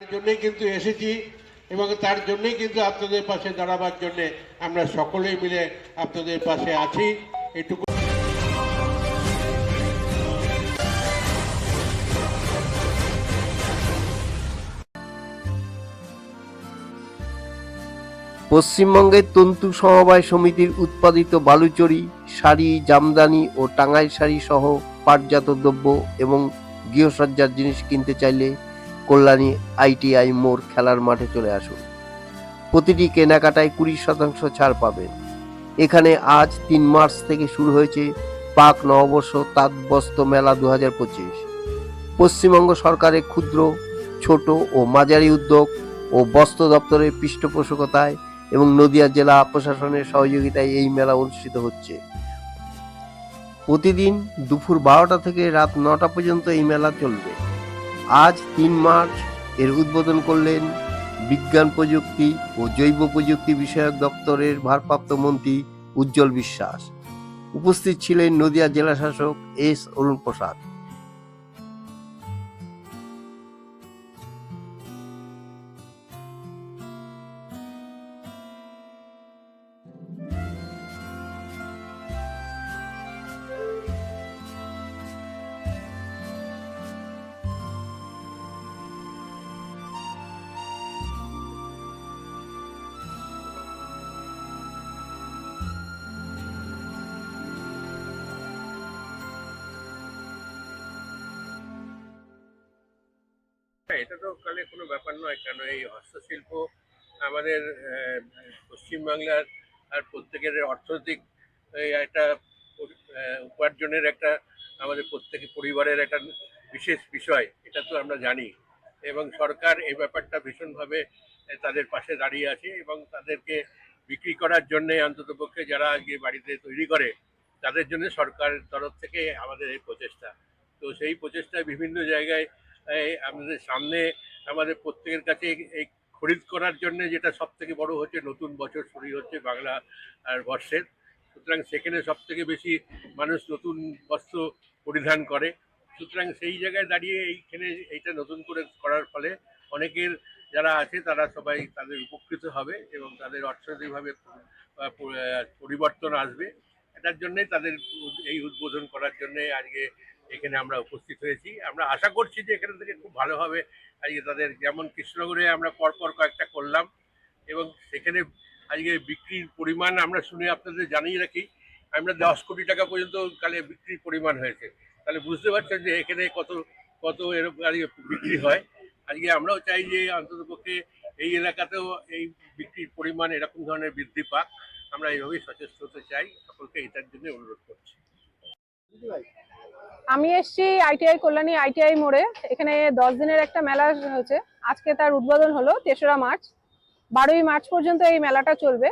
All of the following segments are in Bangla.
জন্যই কিন্তু এসেছি এবং তার জন্যই কিন্তু আপনাদের পাশে দাঁড়াবার জন্য আমরা সকলেই মিলে আপনাদের পাশে আছি। এটুকু পশ্চিমবঙ্গের তন্তু সমবায় সমিতির উৎপাদিত বালুচরি, শাড়ি, জামদানি ও টাঙ্গাই শাড়ি সহ পাটজাত দ্রব্য এবং গৃহসজ্জার জিনিস কিনতে চাইলে কল্যাণী আইটিআই মোড় খেলার মাঠে চলে আসুন। প্রতিটি কেনাকাটায় কুড়ি শতাংশ ছাড় পাবেন। এখানে আজ তিন মার্চ থেকে শুরু হয়েছে পাক নববর্ষ তাঁত মেলা দু হাজার পঁচিশ। পশ্চিমবঙ্গ সরকারের ক্ষুদ্র, ছোট ও মাঝারি উদ্যোগ ও বস্ত্র দপ্তরের পৃষ্ঠপোষকতায় এবং নদিয়া জেলা প্রশাসনের সহযোগিতায় এই মেলা অনুষ্ঠিত হচ্ছে। প্রতিদিন দুপুর বারোটা থেকে রাত নটা পর্যন্ত এই মেলা চলবে। আজ তিন মার্চ এর উদ্বোধন করলেন বিজ্ঞান প্রযুক্তি ও জৈব প্রযুক্তি বিষয়ক দপ্তরের ভারপ্রাপ্ত মন্ত্রী উজ্জ্বল বিশ্বাস। উপস্থিত ছিলেন নদিয়া জেলাশাসক এস অরুণ প্রসাদ। এটা তো কালে কোনো ব্যাপার নয়। কেন এই হস্তশিল্প আমাদের পশ্চিমবাংলার আর প্রত্যেকের অর্থনৈতিক একটা উপার্জনের একটা আমাদের প্রত্যেক পরিবারের একটা বিশেষ বিষয়, এটা তো আমরা জানি। এবং সরকার এই ব্যাপারটা ভীষণভাবে তাদের পাশে দাঁড়িয়ে আছে এবং তাদেরকে বিক্রি করার জন্য অন্ততপক্ষে যারা আজকে বাড়িতে তৈরি করে, তাদের জন্য সরকারের তরফ থেকে আমাদের এই প্রচেষ্টা। তো সেই প্রচেষ্টায় বিভিন্ন জায়গায় আমাদের সামনে আমাদের প্রত্যেকের কাছে এই খরিদ করার জন্য যেটা সব থেকে বড় হচ্ছে, নতুন বছর শুরু হচ্ছে বাংলা আর বর্ষের। সুতরাং সেখানে সব থেকে বেশি মানুষ নতুন বস্ত্র পরিধান করে। সুতরাং সেই জায়গায় দাঁড়িয়ে এইখানে এইটা নতুন করে করার ফলে অনেকের যারা আছে তারা সবাই তাদের উপকৃত হবে এবং তাদের অর্থনৈতিকভাবে পরিবর্তন আসবে। এটার জন্যই তাদের এই উদ্বোধন করার জন্যে আজকে এখানে আমরা উপস্থিত হয়েছি। আমরা আশা করছি যে এখান থেকে খুব ভালোভাবে আজকে তাদের যেমন কৃষ্ণনগরে আমরা পরপর কয়েকটা করলাম এবং সেখানে আজকে বিক্রির পরিমাণ আমরা শুনে আপনাদের জানিয়ে রাখি, আমরা দশ কোটি টাকা পর্যন্ত কালে বিক্রির পরিমাণ হয়েছে। তাহলে বুঝতে পারছেন যে এখানে কত কত এরকম আজকে বিক্রি হয়। আজকে আমরাও চাই যে অন্ততপক্ষে এই এলাকাতেও এই বিক্রির পরিমাণ এরকম ধরনের বৃদ্ধি পাক। আমরা এইভাবেই সচেষ্ট হতে চাই। সকলকে এটার জন্য অনুরোধ করছি। আমি এসেছি আইটিআই কল্যাণী আইটিআই মোড়ে। এখানে দশ দিনের একটা মেলা হয়েছে। আজকে তার উদ্বোধন হলো তেসরা মার্চ। বারোই মার্চ পর্যন্ত এই মেলাটা চলবে।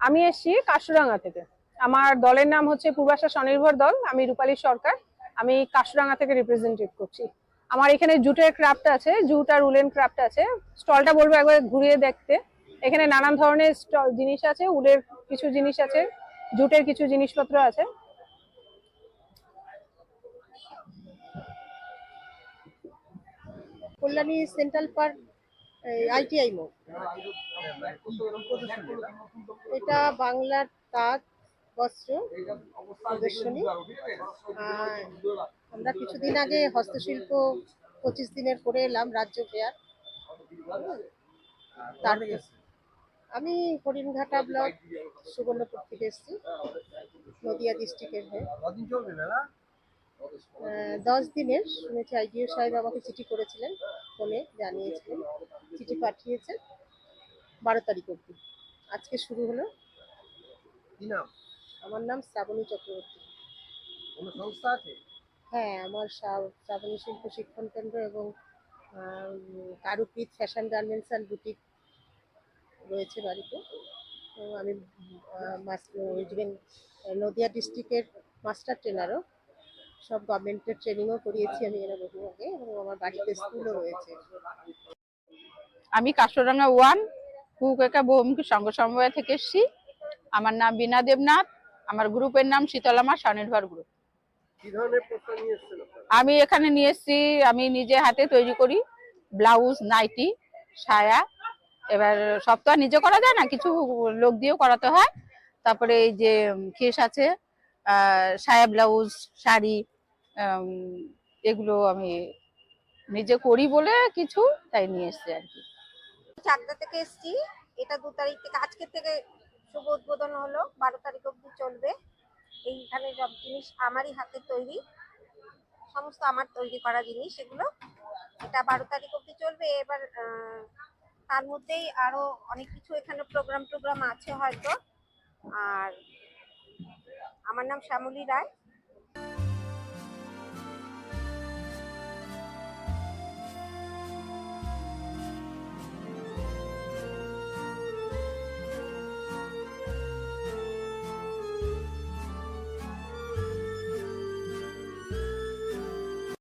আমি এসেছি কাশুরাঙ্গা থেকে। আমার দলের নাম হচ্ছে পূর্বাশা স্বনির্ভর দল। আমি রূপালী সরকার। আমি কাশুরাঙ্গা থেকে রিপ্রেজেন্টেটিভ করছি। আমার এখানে জুটের ক্রাফট আছে, জুট আর উলেন ক্রাফট আছে। স্টলটা বলব একবার ঘুরিয়ে দেখতে। এখানে নানান ধরনের স্টল জিনিস আছে, উলের কিছু জিনিস আছে, জুটের কিছু জিনিসপত্র আছে। কল্যাণী সেন্ট্রাল পার্ক আইটিআই মোড়। এটা বাংলার তাঁত, বস্ত্র প্রদর্শনী। আমরা কিছুদিন আগে হস্তশিল্প পঁচিশ দিনের করে এলাম রাজ্য ফেয়ার। তার আমি হরিণঘাটা ব্লক, সুবর্ণপুর থেকে এসেছি, নদিয়া ডিস্ট্রিক্টের হয়ে। দশ দিনের শুনেছি আইডিও সাহেব আমাকে চিঠি করেছিলেন ফোনে জানিয়েছিলেন। চিঠি পাঠিয়েছেন বারো তারিখ অবধি। আজকে শুরু হলো। নাম? আমার নাম শ্রাবণী চক্রবর্তী। কোনো সংস্থা আছে? হ্যাঁ আমার শ্রা- শ্রাবণী শিল্প শিক্ষণ কেন্দ্র এবং কারুকৃত ফ্যাশন গার্মেন্টস অ্যান্ড বুটিক রয়েছে বাড়িতে। আমি নদিয়া ডিস্ট্রিক্টের মাস্টার ট্রেনারও। সব গভর্নমেন্টের ট্রেনিংও করিয়েছি আমি এরা বহু আগে এবং আমার বাড়িতে স্কুলও রয়েছে। আমি কাশরাঙ্গা ওয়ান কুকেকা বহুমুখী সংঘ সমবায় থেকে এসেছি। আমার নাম বিনা দেবনাথ আমার গ্রুপের নাম শীতলামা স্বনির্ভর গ্রুপ কি ধরনের প্রশ্ন নিয়ে এসেছেন আমি এখানে নিয়ে এসেছি আমি নিজে হাতে তৈরি করি ব্লাউজ নাইটি সায়া। এবার সব তো আর নিজে করা যায় না কিছু লোক দিয়েও করাতে হয়। তারপরে এই যে কেস আছে আহ, সায়া ব্লাউজ শাড়ি এগুলো আমি নিজে করি বলে কিছু তাই নিয়ে এসছি আর কি। চাকদা থেকে এসেছি। এটা দু তারিখ থেকে আজকের থেকে শুভ উদ্বোধন হলো, বারো তারিখ অবধি চলবে। এইখানে সব জিনিস আমারই হাতে তৈরি, সমস্ত আমার তৈরি করা জিনিস এগুলো এটা বারো তারিখ অবধি চলবে। এবার তার মধ্যেই আরও অনেক কিছু এখানে প্রোগ্রাম টোগ্রাম আছে হয়তো। আর আমার নাম শ্যামলী রায়।